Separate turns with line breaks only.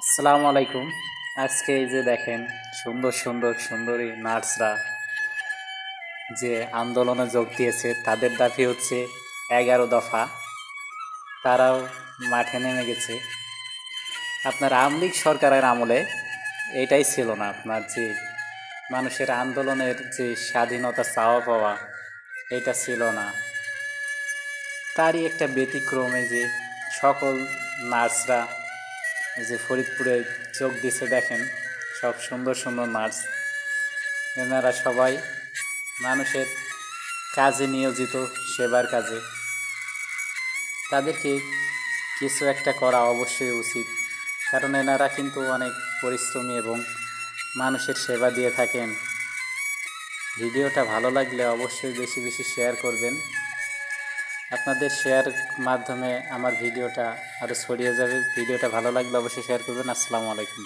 আসসালামু আলাইকুম। আজকে এই যে দেখেন, সুন্দর সুন্দর, সুন্দরী নার্সরা যে আন্দোলনে যোগ দিয়েছে, তাদের দাবি হচ্ছে এগারো দফা। তারাও মাঠে নেমে গেছে। আপনার আমলিগ সরকারের আমলে এটাই ছিল না আপনার যে মানুষের আন্দোলনের যে স্বাধীনতা চাওয়া পাওয়া, এটা ছিল না। তারই একটা ব্যতিক্রমে যে সকল নার্সরা এই যে ফরিদপুরে চোখ দিছে দেখেন, সব সুন্দর সুন্দর নার্স। এনারা সবাই মানুষের কাজে নিয়োজিত, সেবার কাজে। তাদেরকে কিছু একটা করা অবশ্যই উচিত, কারণ এনারা কিন্তু অনেক পরিশ্রমী এবং মানুষের সেবা দিয়ে থাকেন। ভিডিওটা ভালো লাগলে অবশ্যই বেশি বেশি শেয়ার করবেন। আপনাদের শেয়ার মাধ্যমে আমার ভিডিওটা আরও ছড়িয়ে যাবে। ভিডিওটা ভালো লাগলে অবশ্যই শেয়ার করবেন। আসসালামু আলাইকুম।